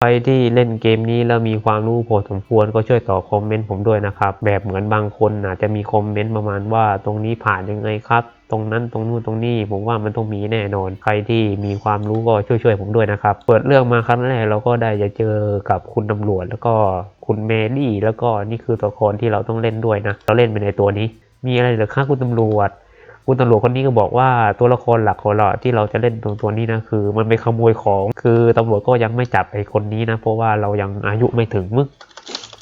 ใครที่เล่นเกมนี้แล้วมีความรู้พอสมควรก็ช่วยตอบคอมเมนต์ผมด้วยนะครับ แบบเหมือนบางคนอาจจะมีคอมเมนต์ประมาณว่าตรงนี้ผ่านยังไงครับ ตรงนั้นตรงนู้นตรงนี้ผมว่ามันต้องมีแน่นอน ใครที่มีความรู้ก็ช่วยช่วยผมด้วยนะครับ เปิดเรื่องมาครั้งแรกเราก็ได้จะเจอกับคุณตำรวจแล้วก็คุณเมลี่แล้วก็นี่คือตัวละครที่เราต้องเล่นด้วยนะ เราเล่นไปในตัวนี้ มีอะไรเหรือคะคุณตำรวจ คุณตำรวจคนนี้ก็บอกว่าตัวละครหลักของเราที่เราจะเล่นตรงตัวนี้นะคือ มันไปขโมยของ คือตำรวจก็ยังไม่จับไอ้คนนี้นะ เพราะว่าเรายังอายุไม่ถึงมึง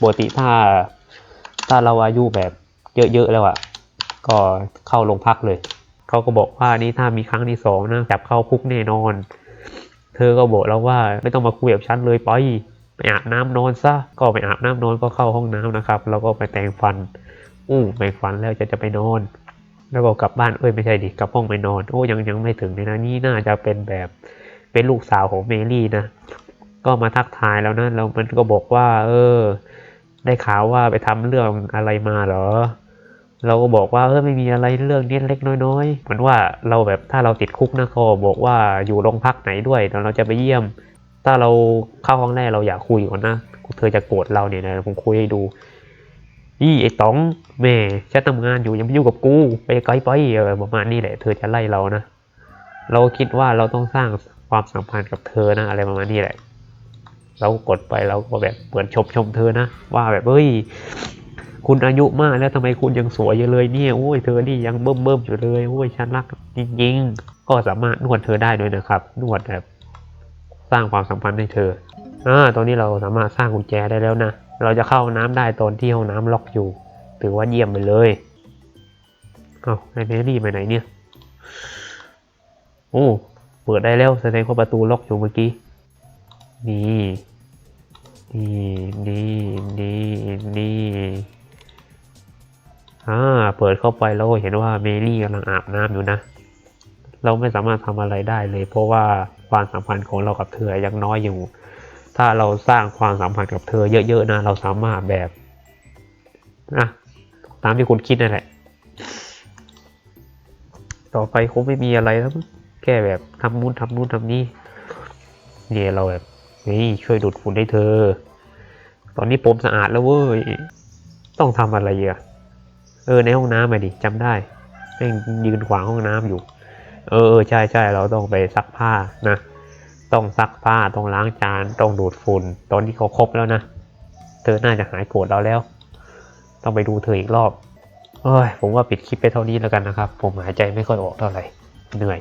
ปกติถ้า ถ้าเราอายุแบบเยอะๆแล้วอะ่ะ ก็เข้าโรงพักเลย เขาก็บอกว่านี่ถ้ามีครั้งที่สองนะจับเข้าคุกแน่นอน เธอก็บอกเราว่าไม่ต้องมาคุยกับฉันเลยไปไปอาบน้ำนอนซะก็ไปอาบน้ำนอนก็เข้าห้องน้ำนะครับ แล้วก็ไปแต่งฟัน อู้แปรงฟันแล้วจะจะไปนอน แล้วก็กลับบ้านเอ้ยไม่ใช่ดิกลับห้องไปนอน โอ้ยังยังไม่ถึงเลยนะนี่น่าจะเป็นแบบเป็นลูกสาวของเมลี่นะก็มาทักทายแล้วนะแล้วมันก็บอกว่า เออ ได้ข่าวว่าไปทำเรื่องอะไรมาเหรอ เราก็บอกว่าเออไม่มีอะไรเรื่องนี้เล็กน้อยๆเหมือนว่าเราแบบถ้าเราติดคุกนะก็บอกว่าอยู่โรงพักไหนด้วยเดี๋ยวเราจะไปเยี่ยม ถ้าเราเข้าห้องแรกเราอยากคุยก่อนนะเธอจะโกรธเราเนี่ยนะผมคุยให้ดู นี่ไอ้ต๋องแม่ฉันทำงานอยู่ยังไม่ยุ่งกับกู ไปไกลไปประมาณนี้แหละ เธอจะไล่เรานะ เราคิดว่าเราต้องสร้างความสัมพันธ์กับเธอนะ อะไรประมาณนี้แหละ เรากดไปเราก็แบบเหมือนชมชมเธอนะ ว่าแบบเฮ้ยคุณอายุมากแล้วทำไมคุณยังสวยอยู่เลยเนี่ยโอ้ยเธอนี่ยังเบิ่มเบิ่มๆอยู่เลยโอ้ยฉันรักจริงๆ ก็สามารถนวดเธอได้ด้วยนะครับ นวดแบบ สร้างความสัมพันธ์ให้เธออ่าตอนนี้เราสามารถสร้างกุญแจได้แล้วนะ เราจะเข้าน้ำได้ตอนที่ห้องน้ำล็อกอยู่ ถือว่าเยี่ยมไปเลย เอาไอ้เมรี่ไปไหนเนี่ย โอ้ เปิดได้แล้วแสดงว่าประตูล็อกอยู่เมื่อกี้ นี่นี่นี่นี่นี่อ่า เปิดเข้าไปแล้วเห็นว่าเมรี่กำลังอาบน้ำอยู่นะ เราไม่สามารถทำอะไรได้เลย เพราะว่าความสัมพันธ์ของเรากับเธอยังน้อยอยู่ ถ้าเราสร้างความสัมพันธ์กับเธอเยอะๆนะ เราสามารถแบบนะตามที่คุณคิดนั่นแหละ ต่อไปคงไม่มีอะไรแล้วแค่แบบทำนู่นทำนู่นทำนี่เนี่ยเราแบบนี่ช่วยดูดฝุ่นให้เธอ ตอนนี้ผมสะอาดแล้วเว้ย ต้องทำอะไรอะเออในห้องน้ำมาดิจำได้แม่งยืนขวางห้องน้ำอยู่ เออใช่ใช่เราต้องไปซักผ้านะ ต้องซักผ้าต้องล้างจานต้องดูดฝุ่น ตอนนี้เขาครบแล้วนะ เธอน่าจะหายโกรธเราแล้ว ต้องไปดูเธออีกรอบเอ้ยผมว่าปิดคลิปไปเท่านี้แล้วกันนะครับ ผมหายใจไม่ค่อยออกเท่าไหร่เหนื่อย